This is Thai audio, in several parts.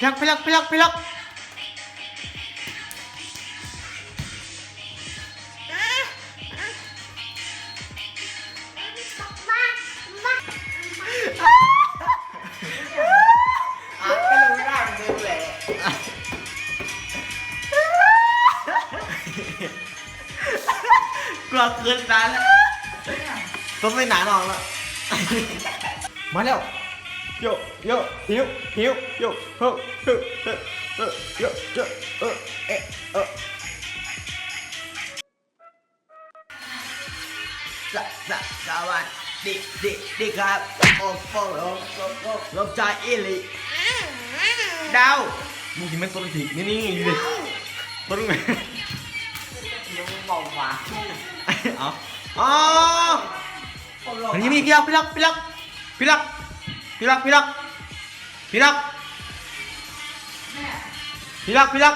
พี่รักพี่รักพี่รักพี่รักอะก็ลงไม่ได้มันเดินแหละกลัวเกินตาแล้วต้องไม่หนานอนแล้วมาแล้ว โยโยหิวหิวโยเฮ้อเฮ้อเฮ้อเฮ้อโยโยเออเอะเออสสสวัสดีดีดีครับโอ้โหลมลมลมลมใจอิลิดาวมึงกินมันต้นถีนี่นี่นี่ดิต้นไหนยังมองมาเอาอ๋ออันนี้มีพี่รักพี่รักพี่รักพี่รัก พี่รักพี่รักพี่รักพี่รักพี่รัก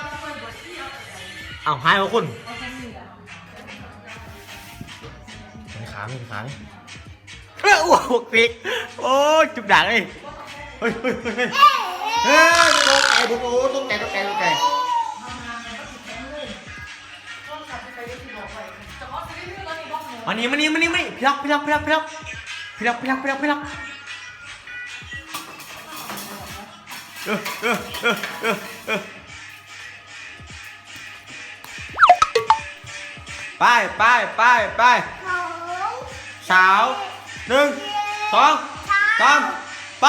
เอาหายของคุณมีขามีขาเฮ้ยโอ้โหปีกโอ้จุบด่างเลยเฮ้ยเฮ้ยเฮ้ยเฮ้ยเฮ้ยตกใจผมโอ้ตกใจตกใจตกใจมานี่มานี่มานี่มานี่พี่รักพี่รักพี่รักพี่รักพี่รักพี่รักพี่รักพี่รัก ไปไปไปไปสาวหนึ่งสองสามไป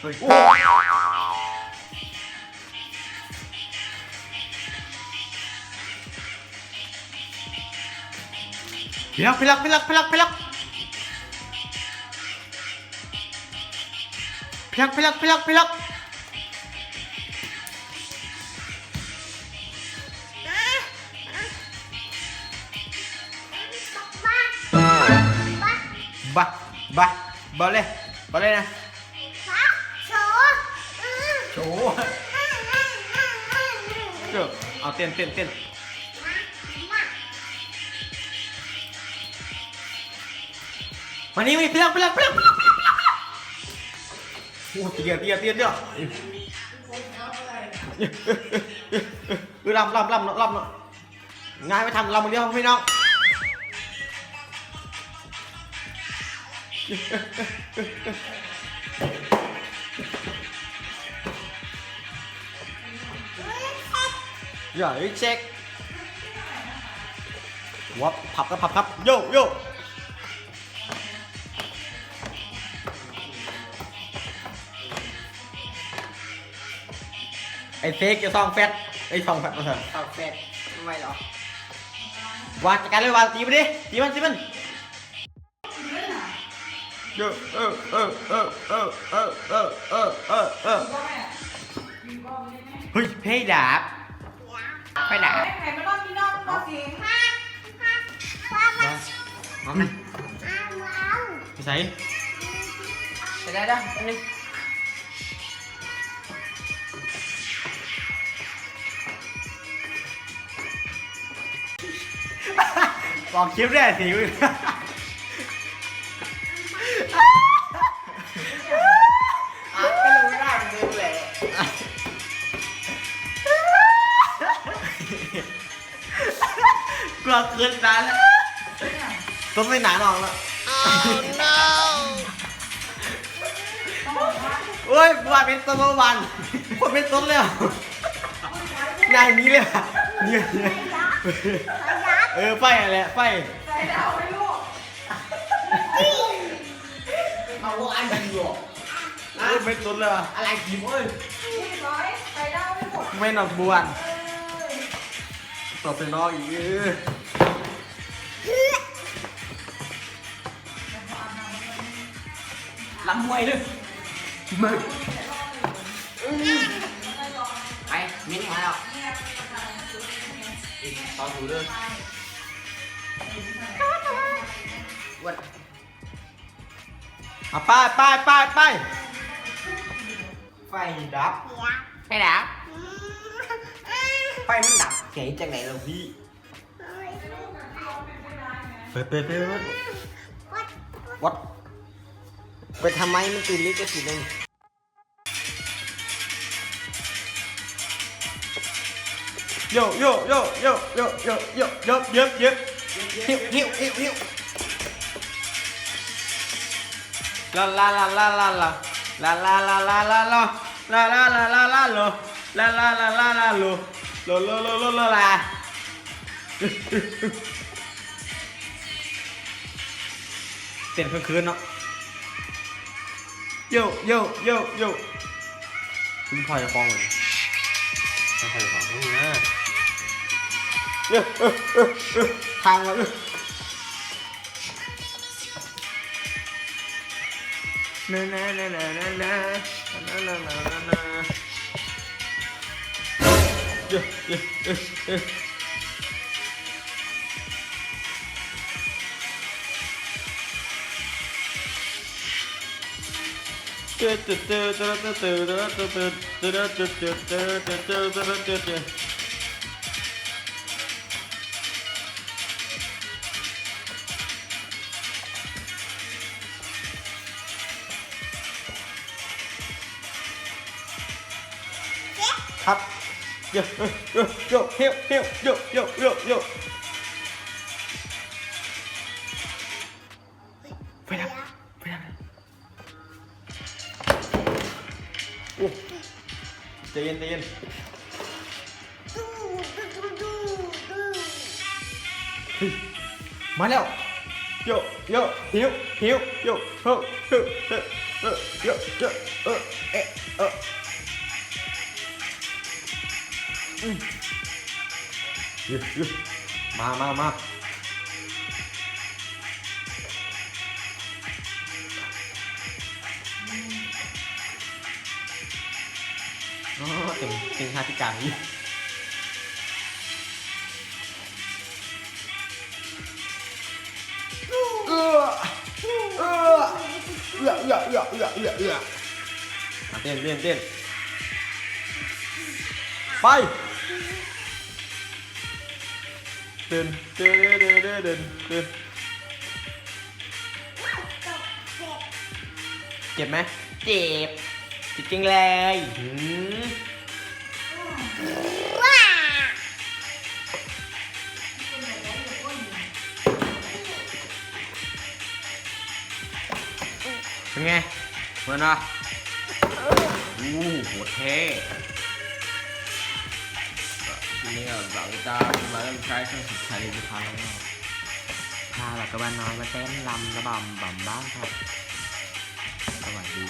เฮ้ย พี่รักพี่รักพี่รักพี่รักพี่รักพี่รักพี่รักพี่รักพี่รักบะบะบอลเลยบอลเลยนะโชว์เจ้าเอาเต้นเต้นเต้น วันนี้มีเปลี่ยนเปลี่ยนเปลี่ยนเปลี่ยนเปลี่ยนโอ้เตี้ยเตี้ยเตี้ยเตี้ยเออลำลำลำลำเนาะง่ายไม่ทันลำมันเดียวพี่น้อง Rồi check What พับครับพับครับโยโย่ ไอ้เฟกจะซองแฟตไอ้ซองแฟตมาเถอะเอาเฟดทำไมเหรอวางจัดการเลยวางตีมันดิตีมันตีมันเออเออเออเออเออเออเออเออเออเออเฮ้ยเพย์ดาบไปดาบใครไม่ต้องมีนอกนอกสิเอาไหมไปใส่เสร็จแล้วเด้ออันนี้ บอกคลิปได้สิมึงอะก็ลงไม่ได้มันเดินแหละกลัวเกินตาแล้วต้องไม่หนานอนแล้วโอ้ยว่าเป็นตัววันว่าเป็นต้นเลยอะนายนี้เลยอะเนี่ยเนี่ย เออไฟอะไรไฟใส่ดาวให้ลูกเอาว่าอันดีอยู่เออเป็นต้นเลยอะอะไรกิมเอ้ยพี่ร้อยใส่ดาวให้หมดไม่นอนบวนตบเป็นน้องอีกเออลำมวยเลยมึงไปมิ้นมาแล้วตอนถูเด้อ อาไปไปไปไปไฟดับ ไฟดับ ไฟมันดับเก๋จากไหนเราพี่ เปิดเปิดเปิดวัดเปิดทำไมมันตื่นลิกก็ตื่นเลยโยโยโยโยโยโยโยเย็บเย็บ หิวหิวหิวหิวลาลาลาลาลาลาลาลาลาลาลาลาลาลาลาลาลาโลลาลาลาลาลาโลโลโลโลโลโลลาเต้นคืนๆเนาะโยโยโยโยคุณพ่อจะฟ้องเลยไม่ใครฟ้องนะเออเออเออเออทางมาเออนา นานานานานานานา ครับโยโยโยเฮียวเฮียวโยโยโยโยไปดับไปดับโอ้ใจเย็นใจเย็นเฮ้ยมาแล้วโยโยหิวหิวโยเฮ้อเฮ้อเฮ้อเฮ้อโยโยเออเอ มามามาอ๋อเต็มเต็มหาธิการนี่เออเออเออเออเออเออเออเออเออมาเต้นเต้นเต้นไป เดินเดินเดินเดินเดินเดินเจ็บไหมเจ็บเจ็บจริงเลยหืมเป็นไงเหมือนอะอู้โหดเท่ ทีนี้ก็เราจะมาเริ่มใช้เครื่องสุดท้ายในทุกครั้งแล้วพาหลักกระบาลน้อยมาเต้นลำระบำบำบ้างครับสวัสดี